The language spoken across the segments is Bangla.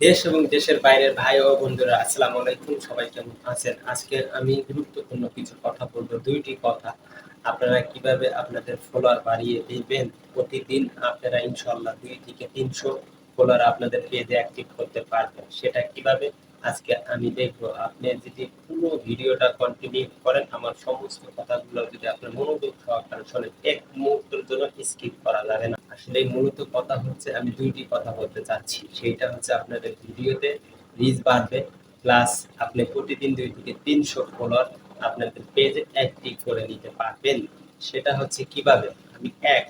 দেশ এবং দেশের বাইরের ভাই ও বন্ধুরা আসসালামু আলাইকুম, সবাই কেমন আছেন? আজকে আমি গুরুত্বপূর্ণ কিছু কথা বলব, দুইটি কথা। আপনারা কীভাবে আপনাদের ফলোয়ার বাড়িয়ে দিবেন? প্রতিদিন আপনারা ইনশাল্লাহ দুই থেকে তিনশো ফলোয়ার আপনাদের পেজে অ্যাক্টিভ করতে পারবেন। সেটা কীভাবে? আজকে আমি দেখব, আপনি যদি পুরো ভিডিওটা কন্টিনিউ করেন, আমার সমস্ত কথাগুলো যদি আপনার মনোযোগ সহকারে শোনেন, এক মুহূর্তের জন্য স্কিপ করা যাবে না। আসলে মূলত কথা হচ্ছে, আমি দুইটি কথা বলতে চাচ্ছি। সেইটা হচ্ছে আপনাদের ভিডিওতে রিচ বাড়বে প্লাস আপনি প্রতিদিন দুই থেকে তিনশো ফলোয়ার আপনাদের পেজে অ্যাক্টিভ করে নিতে পারবেন। সেটা হচ্ছে কীভাবে? আমি এক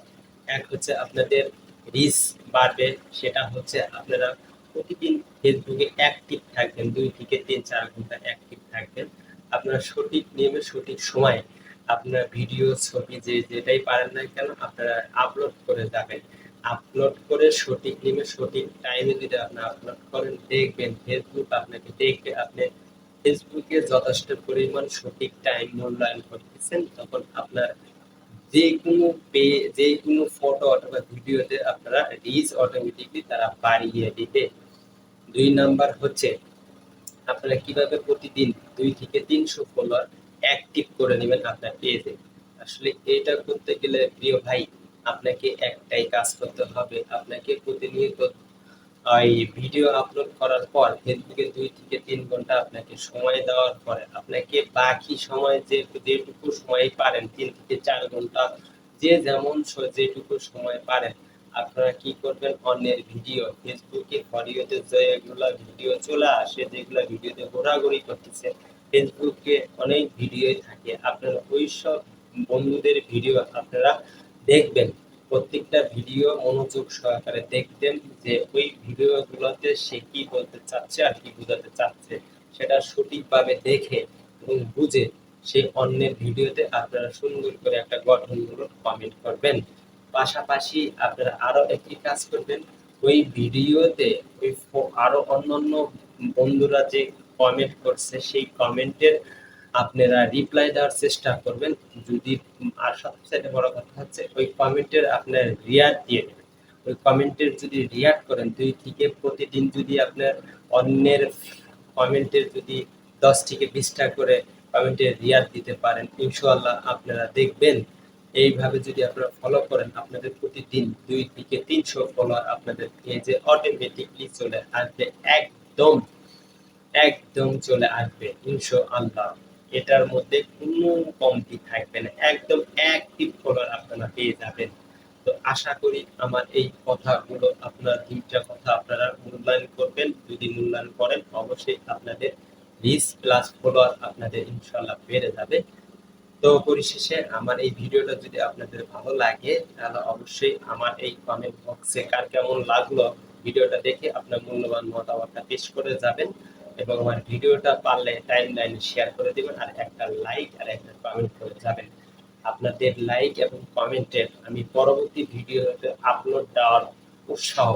এক হচ্ছে আপনাদের রিচ বাড়বে, সেটা হচ্ছে আপনারা প্রতিদিন ফেসবুকে অ্যাক্টিভ থাকবেন, দুই থেকে তিন, চার ঘণ্টা অ্যাক্টিভ থাকবেন। আপনার সঠিক নিয়মে, সঠিক সময়ে আপনার ভিডিও ছবি যে যেটাই পারেন না কেন, আপনারা আপলোড করে যাবেন। আপলোড করে সঠিক নিয়মে, সঠিক টাইমে যদি আপনি আপলোড করেন, দেখবেন ফেসবুক আপনাকে দেখবে, আপনি ফেসবুকে যথেষ্ট পরিমাণ সঠিক টাইম মূল্যায়ন করতেছেন, তখন আপনার যে কোনো পে যে কোনো ফটো অথবা ভিডিওতে আপনারা রিচ অটোমেটিকলি তারা বাড়িয়ে দিবে। দুই নাম্বার হচ্ছে আপনারা কীভাবে প্রতিদিন দুই থেকে তিনশো ফলোয়ার অ্যাক্টিভ করে নেবেন আপনার পেজে আসলে এটা করতে গেলে প্রিয় ভাই, আপনাকে একটাই কাজ করতে হবে। আপনাকে প্রতিনিয়ত ওই ভিডিও আপলোড করার পর ফেসবুকে দুই থেকে তিন ঘণ্টা আপনাকে সময় দেওয়ার পরে আপনাকে বাকি সময় যে যেটুকু সময় পারেন, তিন থেকে চার ঘণ্টা, যে যেমন যেটুকু সময় পারেন আপনারা কি করবেন? অন্যের ভিডিও ফেসবুকে ভিডিওতে যেগুলো ভিডিও চলে আসে, যেগুলো ভিডিওতে ঘোরাঘুরি করতেছে ফেসবুকে অনেক ভিডিও থাকে। আপনারা ওই সব বন্ধুদের ভিডিও আপনারা দেখবেন। প্রত্যেকটা ভিডিও মনোযোগ সহকারে দেখবেন যে ওই ভিডিওগুলোতে সে কি বলতে চাচ্ছে আর কি বোঝাতে চাচ্ছে। সেটা সঠিকভাবে দেখে এবং বুঝে সেই অন্যের ভিডিওতে আপনারা সুন্দর করে একটা গঠনমূলক কমেন্ট করবেন। পাশাপাশি আপনারা আরও একটি কাজ করবেন। ওই ভিডিওতে ওই আরও অন্যান্য বন্ধুরা যে কমেন্ট করছে, সেই কমেন্টের আপনারা রিপ্লাই দেওয়ার চেষ্টা করবেন। যদি আর সবচেয়ে বড় কথা হচ্ছে, ওই কমেন্টের আপনার রিয়াক্ট দিয়ে দেবেন। ওই কমেন্টের যদি রিয়াক্ট করেন, দুই থেকে প্রতিদিন যদি আপনার অন্যের কমেন্টের যদি দশ থেকে বিশটা করে কমেন্টের রিয়াক্ট দিতে পারেন ইনশাল্লাহ আপনারা দেখবেন এইভাবে যদি আপনারা ফলো করেন, আপনাদের প্রতিদিন দুই থেকে তিনশো ফলোয়ার আপনাদের পেজে অটোমেটিকলি চলে আসবে, একদম একদম চলে আসবে ইনশো আল্লাহ এটার মধ্যে কোনো কমতি থাকবে না, একদম অ্যাক্টিভ ফলোয়ার আপনারা পেয়ে যাবেন। তো আশা করি আমার এই কথাগুলো, আপনার দুইটা কথা আপনারা মূল্যায়ন করবেন। যদি মূল্যায়ন করেন, অবশ্যই আপনাদের রিচ প্লাস ফলোয়ার আপনাদের ইনশাল্লাহ বেড়ে যাবে। তো পরিশেষে আমার এই ভিডিওটা যদি আপনাদের ভালো লাগে, তাহলে অবশ্যই আমার এই কমেন্ট বক্সে কার কেমন লাগল ভিডিওটা দেখে আপনার মূল্যবান মতামতটা পেশ করে যাবেন এবং আমার ভিডিওটা পারলে টাইম লাইনে শেয়ার করে দিবেন আর একটা লাইক আর একটা কমেন্ট করে যাবেন। আপনাদের লাইক এবং কমেন্টের আমি পরবর্তী ভিডিওতে আপলোড দেওয়ার উৎসাহ